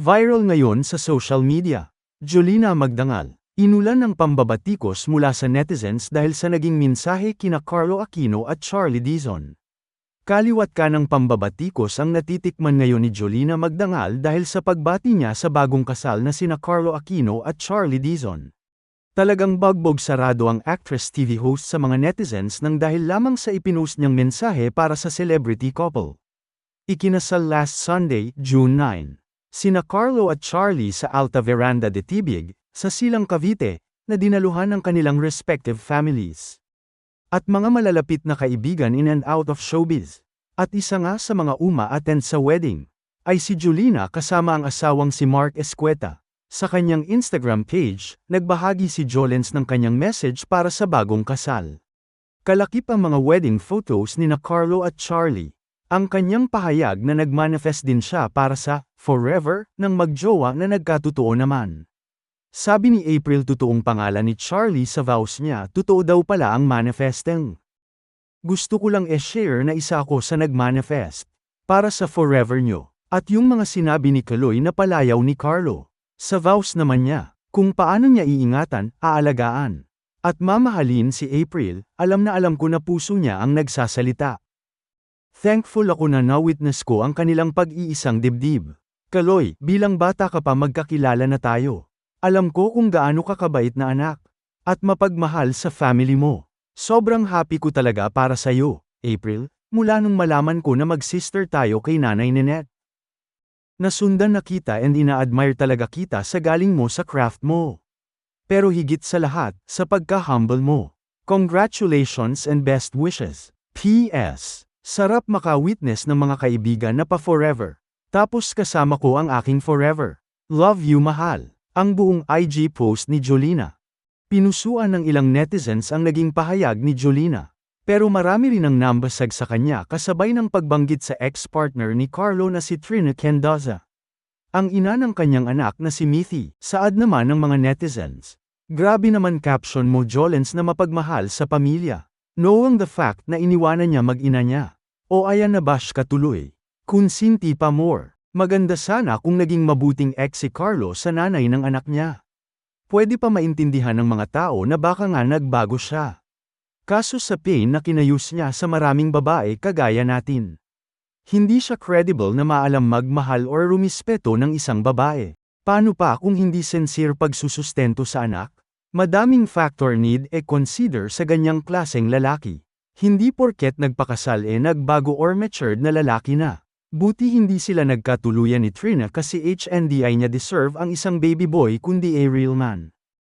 Viral ngayon sa social media. Jolina Magdangal. Inulan ng pambabatikos mula sa netizens dahil sa naging mensahe kina Carlo Aquino at Charlie Dizon. Kaliwat ka ng pambabatikos ang natitikman ngayon ni Jolina Magdangal dahil sa pagbati niya sa bagong kasal na sina Carlo Aquino at Charlie Dizon. Talagang bagbog sarado ang actress TV host sa mga netizens nang dahil lamang sa ipinost niyang mensahe para sa celebrity couple. Ikinasal last Sunday, June 9. Sina Carlo at Charlie sa Alta Veranda de Tibig, sa Silang Cavite, na dinaluhan ng kanilang respective families. At mga malalapit na kaibigan in and out of showbiz. At isa nga sa mga uma-attend sa wedding, ay si Julina kasama ang asawang si Mark Escueta. Sa kanyang Instagram page, nagbahagi si Jolens ng kanyang message para sa bagong kasal. Kalakip ang mga wedding photos ni na Carlo at Charlie. Ang kanyang pahayag na nagmanifest din siya para sa forever ng magjowa na nagkatotoo naman. Sabi ni April totoong pangalan ni Charlie sa vows niya, totoo daw pala ang manifesting. Gusto ko lang e-share na isa ako sa nagmanifest para sa forever nyo, at yung mga sinabi ni Kaloy na palayaw ni Carlo. Sa vows naman niya, kung paano niya iingatan, aalagaan. At mamahalin si April, alam na alam ko na puso niya ang nagsasalita. Thankful ako na na-witness ko ang kanilang pag-iisang dibdib. Kaloy, bilang bata ka pa magkakilala na tayo. Alam ko kung gaano ka kabait na anak. At mapagmahal sa family mo. Sobrang happy ko talaga para sa'yo, April, mula nung malaman ko na mag-sister tayo kay Nanay Ninette. Nasundan na kita and ina-admire talaga kita sa galing mo sa craft mo. Pero higit sa lahat, sa pagka-humble mo. Congratulations and best wishes. P.S. Sarap maka-witness ng mga kaibigan na pa-forever. Tapos kasama ko ang aking forever. Love you mahal. Ang buong IG post ni Jolina. Pinusuan ng ilang netizens ang naging pahayag ni Jolina. Pero marami rin ang nambasag sa kanya kasabay ng pagbanggit sa ex-partner ni Carlo na si Trina Kendaza. Ang ina ng kanyang anak na si Mithi, saad naman ng mga netizens. Grabe naman caption mo Jolens na mapagmahal sa pamilya. Knowing the fact na iniwanan niya mag-ina niya. O ayan na bash ka tuloy. Kunsinti pa more. Maganda sana kung naging mabuting ex si Carlo sa nanay ng anak niya. Pwede pa maintindihan ng mga tao na baka nga nagbago siya. Kaso sa pain na kinayus niya sa maraming babae kagaya natin. Hindi siya credible na maalam magmahal or rumispeto ng isang babae. Paano pa kung hindi sincere pagsusustento sa anak? Madaming factor need e consider sa ganyang klaseng lalaki. Hindi porket nagpakasal e nagbago or matured na lalaki na. Buti hindi sila nagkatuluyan ni Trina kasi HNDI niya deserve ang isang baby boy kundi a real man.